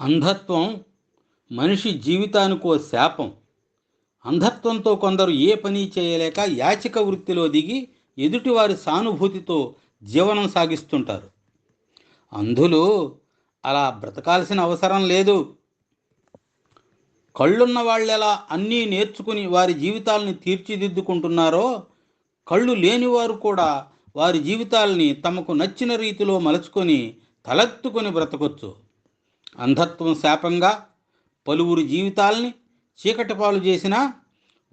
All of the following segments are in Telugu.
అంధత్వం మనిషి జీవితానికో శాపం. అంధత్వంతో కొందరు ఏ పని చేయలేక యాచిక వృత్తిలో దిగి ఎదుటివారి సానుభూతితో జీవనం సాగిస్తుంటారు. అంధులు అలా బ్రతకాల్సిన అవసరం లేదు. కళ్ళున్న వాళ్ళెలా అన్నీ నేర్చుకుని వారి జీవితాలని తీర్చిదిద్దుకుంటున్నారో కళ్ళు లేనివారు కూడా వారి జీవితాల్ని తమకు నచ్చిన రీతిలో మలుచుకొని తలెత్తుకొని బ్రతకొచ్చు. అంధత్వం శాపంగా పలువురు జీవితాల్ని చీకటి పాలు చేసినా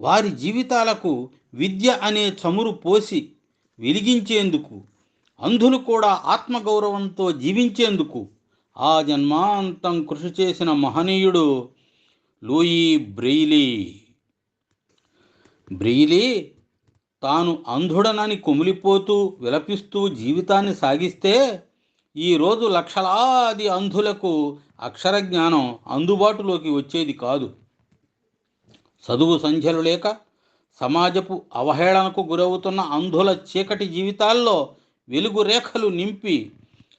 వారి జీవితాలకు విద్య అనే చమురు పోసి వెలిగించేందుకు అంధులు కూడా ఆత్మగౌరవంతో జీవించేందుకు ఆ జన్మాంతం కృషి చేసిన మహనీయుడు లూయి బ్రెయిలీ. బ్రెయిలీ తాను అంధుడనని కుమిలిపోతూ విలపిస్తూ జీవితాన్ని సాగిస్తే ఈరోజు లక్షలాది అంధులకు అక్షర జ్ఞానం అందుబాటులోకి వచ్చేది కాదు. చదువు సంధ్యలు లేక సమాజపు అవహేళనకు గురవుతున్న అంధుల చీకటి జీవితాల్లో వెలుగు రేఖలు నింపి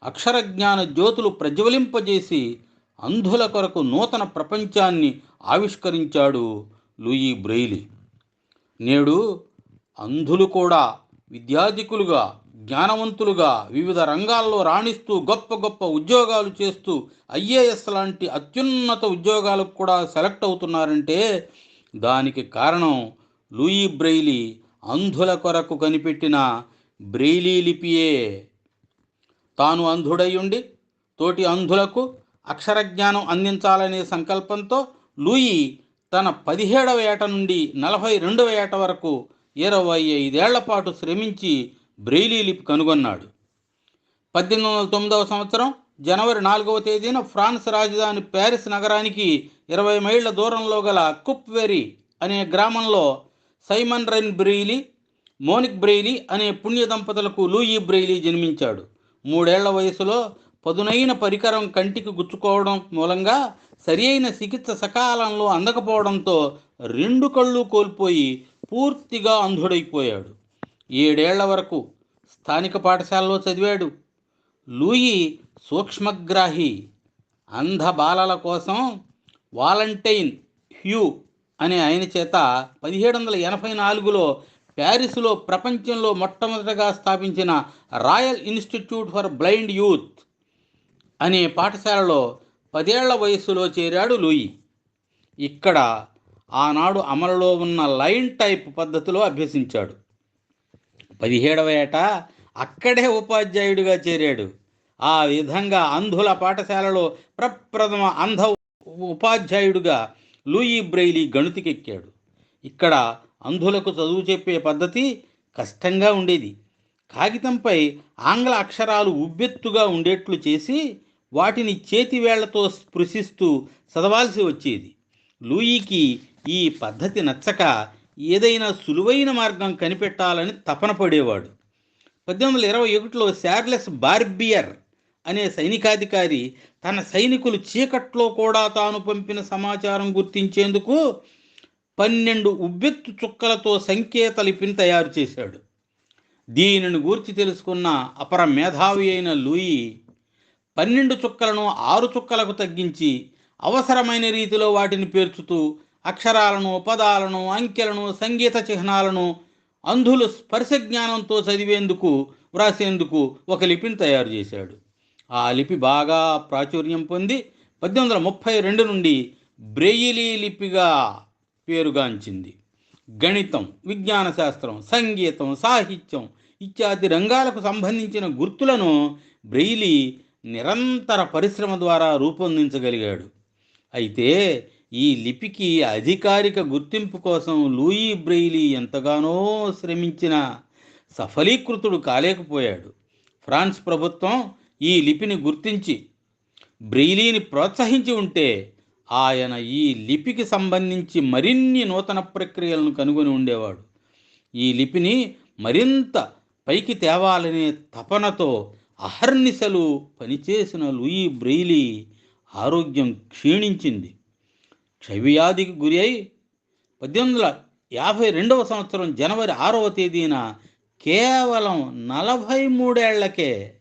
అక్షర జ్ఞాన జ్యోతులు ప్రజ్వలింపజేసి అంధుల కొరకు నూతన ప్రపంచాన్ని ఆవిష్కరించాడు లూయి బ్రెయిలీ. నేడు అంధులు కూడా విద్యాధికులుగా జ్ఞానవంతులుగా వివిధ రంగాల్లో రాణిస్తూ గొప్ప గొప్ప ఉద్యోగాలు చేస్తూ ఐఏఎస్ లాంటి అత్యున్నత ఉద్యోగాలకు కూడా సెలెక్ట్ అవుతున్నారంటే దానికి కారణం లూయి బ్రెయిలీ అంధుల కొరకు కనిపెట్టిన బ్రెయిలీ లిపియే. తాను అంధుడయ్యుండి తోటి అంధులకు అక్షర జ్ఞానం అందించాలనే సంకల్పంతో లూయి తన పదిహేడవ ఏట నుండి నలభై రెండవ ఏట వరకు ఇరవై ఐదేళ్ళ పాటు శ్రమించి బ్రెయిలీ లిపి కనుగొన్నాడు. పద్దెనిమిది వందల తొమ్మిదవ సంవత్సరం జనవరి నాలుగవ తేదీన ఫ్రాన్స్ రాజధాని ప్యారిస్ నగరానికి ఇరవై మైళ్ళ దూరంలో గల కుప్వెరీ అనే గ్రామంలో Simon Rene Braille Monique Braille అనే పుణ్య దంపతులకు లూయి బ్రెయిలీ జన్మించాడు. మూడేళ్ళ వయసులో పదునైన పరికరం కంటికి గుచ్చుకోవడం మూలంగా సరియైన చికిత్స సకాలంలో అందకపోవడంతో రెండు కళ్ళు కోల్పోయి పూర్తిగా అంధుడైపోయాడు. ఏడేళ్ళ వరకు స్థానిక పాఠశాలలో చదివాడు. లూయి సూక్ష్మగ్రాహి అంధ బాలల కోసం వాలంటైన్ హ్యూ అనే ఆయన చేత పదిహేడు వందల ఎనభై నాలుగులో ప్యారిస్లో ప్రపంచంలో మొట్టమొదటగా స్థాపించిన Royal Institute for Blind Youth అనే పాఠశాలలో పదేళ్ళ వయస్సులో చేరాడు లూయి. ఇక్కడ ఆనాడు అమలులో ఉన్న లైన్ టైప్ పద్ధతిలో అభ్యసించాడు. పదిహేడవ ఏట అక్కడే ఉపాధ్యాయుడిగా చేరాడు. ఆ విధంగా అంధుల పాఠశాలలో ప్రప్రథమ అంధ ఉపాధ్యాయుడిగా లూయి బ్రెయిలీ గణుతికెక్కాడు. ఇక్కడ అంధులకు చదువు చెప్పే పద్ధతి కష్టంగా ఉండేది. కాగితంపై ఆంగ్ల అక్షరాలు ఉబ్బెత్తుగా ఉండేట్లు చేసి వాటిని చేతివేళ్ళతో స్పృశిస్తూ చదవాల్సి వచ్చేది. లూయికి ఈ పద్ధతి నచ్చక ఏదైనా సులువైన మార్గం కనిపెట్టాలని తపన పడేవాడు. పద్దెనిమిది వందల ఇరవై ఒకటిలో శార్లెస్ బార్బియర్ అనే సైనికాధికారి తన సైనికులు చీకట్లో కూడా తాను పంపిన సమాచారం గుర్తించేందుకు పన్నెండు ఉబ్బెత్తు చుక్కలతో సంకేత లిపిని తయారు చేశాడు. దీనిని గూర్చి తెలుసుకున్న అపర మేధావి అయిన లూయి పన్నెండు చుక్కలను ఆరు చుక్కలకు తగ్గించి అవసరమైన రీతిలో వాటిని పేర్చుతూ అక్షరాలను పదాలను అంకెలను సంగీత చిహ్నాలను అంధులు స్పర్శ జ్ఞానంతో చదివేందుకు వ్రాసేందుకు ఒక లిపిని తయారు చేశాడు. ఆ లిపి బాగా ప్రాచుర్యం పొంది పద్దెనిమిది వందల ముప్పై రెండు నుండి బ్రెయిలీ లిపిగా పేరుగాంచింది. గణితం విజ్ఞాన శాస్త్రం సంగీతం సాహిత్యం ఇత్యాది రంగాలకు సంబంధించిన గుర్తులను బ్రెయిలీ నిరంతర పరిశ్రమ ద్వారా రూపొందించగలిగాడు. అయితే ఈ లిపికి అధికారిక గుర్తింపు కోసం లూయి బ్రెయిలీ ఎంతగానో శ్రమించిన సఫలీకృతుడు కాలేకపోయాడు. ఫ్రాన్స్ ప్రభుత్వం ఈ లిపిని గుర్తించి బ్రెయిలీని ప్రోత్సహించి ఉంటే ఆయన ఈ లిపికి సంబంధించి మరిన్ని నూతన ప్రక్రియలను కనుగొని ఉండేవాడు. ఈ లిపిని మరింత పైకి తేవాలనే తపనతో అహర్నిశలు పనిచేసిన లూయి బ్రెయిలీ ఆరోగ్యం క్షీణించింది. క్షయవ్యాధికి గురి అయి పద్దెనిమిది వందల యాభై రెండవ సంవత్సరం జనవరి ఆరవ తేదీన కేవలం నలభై మూడేళ్ళకే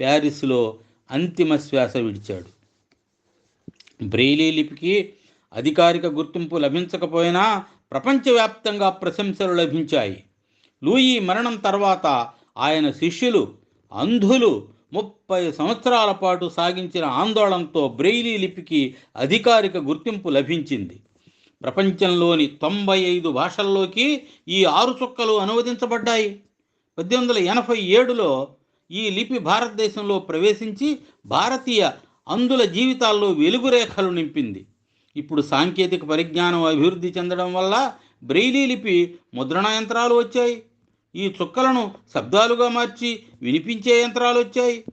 ప్యారిస్లో అంతిమ శ్వాస విడిచాడు. బ్రెయిలీ లిపికి అధికారిక గుర్తింపు లభించకపోయినా ప్రపంచవ్యాప్తంగా ప్రశంసలు లభించాయి. లూయి మరణం తర్వాత ఆయన శిష్యులు అంధులు ముప్పై సంవత్సరాల పాటు సాగించిన ఆందోళనతో బ్రెయిలీ లిపికి అధికారిక గుర్తింపు లభించింది. ప్రపంచంలోని తొంభై ఐదు భాషల్లోకి ఈ ఆరు చుక్కలు అనువదించబడ్డాయి. పద్దెనిమిది వందల ఎనభై ఏడులో ఈ లిపి భారతదేశంలో ప్రవేశించి భారతీయ అందుల జీవితాల్లో వెలుగురేఖలు నింపింది. ఇప్పుడు సాంకేతిక పరిజ్ఞానం అభివృద్ధి చెందడం వల్ల బ్రెయిలీ లిపి ముద్రణ యంత్రాలు వచ్చాయి. ఈ చుక్కలను శబ్దాలుగా మార్చి వినిపించే యంత్రాలు వచ్చాయి.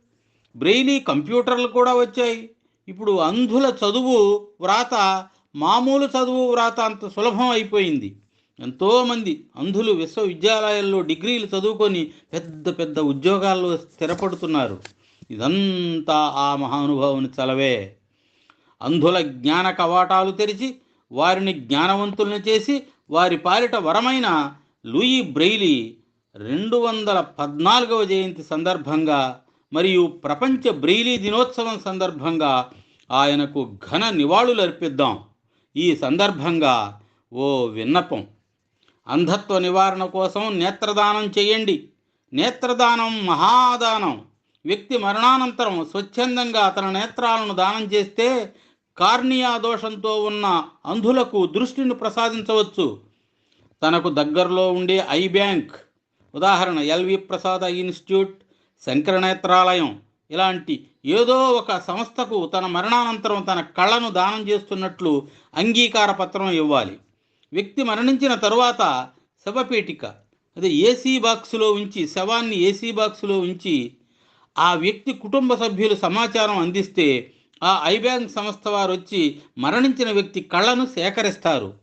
బ్రెయిలీ కంప్యూటర్లు కూడా వచ్చాయి. ఇప్పుడు అంధుల చదువు వ్రాత మామూలు చదువు వ్రాత అంత సులభం అయిపోయింది. ఎంతోమంది అంధులు విశ్వవిద్యాలయాల్లో డిగ్రీలు చదువుకొని పెద్ద పెద్ద ఉద్యోగాల్లో స్థిరపడుతున్నారు. ఇదంతా ఆ మహానుభావుని చలవే. అంధుల జ్ఞాన కవాటాలు తెరిచి వారిని జ్ఞానవంతుల్ని చేసి వారి పాలిట వరమైన లూయి బ్రెయిలీ రెండు వందల పద్నాలుగవ జయంతి సందర్భంగా మరియు ప్రపంచ బ్రెయిలీ దినోత్సవం సందర్భంగా ఆయనకు ఘన నివాళులు అర్పిద్దాం ఈ సందర్భంగా ఓ విన్నపం. అంధత్వ నివారణ కోసం నేత్రదానం చేయండి. నేత్రదానం మహాదానం. వ్యక్తి మరణానంతరం స్వచ్ఛందంగా తన నేత్రాలను దానం చేస్తే కార్నియా దోషంతో ఉన్న అంధులకు దృష్టిని ప్రసాదించవచ్చు. తనకు దగ్గరలో ఉండే ఐ బ్యాంక్ ఉదాహరణ ఎల్వి ప్రసాద ఇన్స్టిట్యూట్ శంకరనేత్రాలయం. ఇలాంటి ఏదో ఒక సంస్థకు తన మరణానంతరం తన కళ్ళను దానం చేస్తున్నట్లు అంగీకార పత్రం ఇవ్వాలి. వ్యక్తి మరణించిన తరువాత శవపేటిక. అదే ఏసీ బాక్సులో ఉంచి శవాన్ని ఏసీ బాక్సులో ఉంచి ఆ వ్యక్తి కుటుంబ సభ్యులు సమాచారం అందిస్తే ఆ ఐబ్యాంక్ సంస్థ వారు వచ్చి మరణించిన వ్యక్తి కళ్ళను సేకరిస్తారు.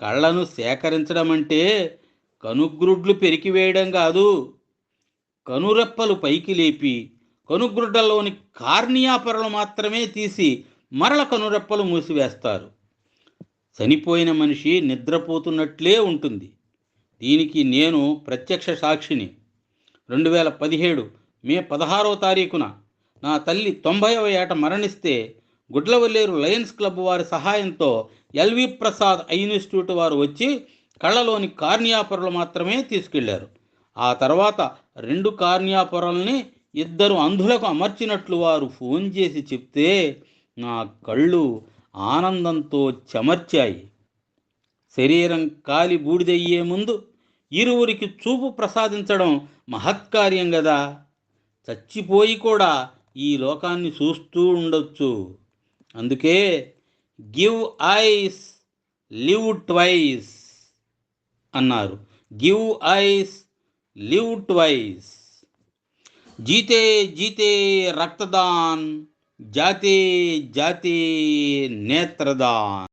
కళ్ళను సేకరించడం అంటే కనుగ్రుడ్లు పెరికివేయడం కాదు. కనురెప్పలు పైకి లేపి కనుగ్రుడ్డలోని కార్నియా పొరలు మాత్రమే తీసి మరల కనురెప్పలు మూసివేస్తారు. చనిపోయిన మనిషి నిద్రపోతున్నట్లే ఉంటుంది. దీనికి నేను ప్రత్యక్ష సాక్షిని. రెండు వేల పదిహేడు మే పదహారవ తారీఖున నా తల్లి తొంభైవ ఏట మరణిస్తే గుడ్లవల్లేరు లయన్స్ క్లబ్ వారి సహాయంతో ఎల్వి ప్రసాద్ ఐ ఇన్స్టిట్యూట్ వారు వచ్చి కళ్ళలోని కార్నియాపొరలు మాత్రమే తీసుకెళ్ళారు. ఆ తర్వాత రెండు కార్నియాపొరల్ని ఇద్దరు అంధులకు అమర్చినట్లు వారు ఫోన్ చేసి చెప్తే నా కళ్ళు ఆనందంతో చెమర్చాయి. శరీరం కాలి బూడిదయ్యే ముందు ఇరువురికి చూపు ప్రసాదించడం మహత్కార్యం కదా చచ్చిపోయి కూడా ఈ లోకాన్ని చూస్తూ ఉండొచ్చు. అందుకే గివ్ ఐస్ లివ్ ట్వైస్. అన్నారు. గివ్ ఐస్ లివ్ ట్వైస్ జీతే జీతే రక్తదాన్ జాతే జాతే నేత్రదాన్.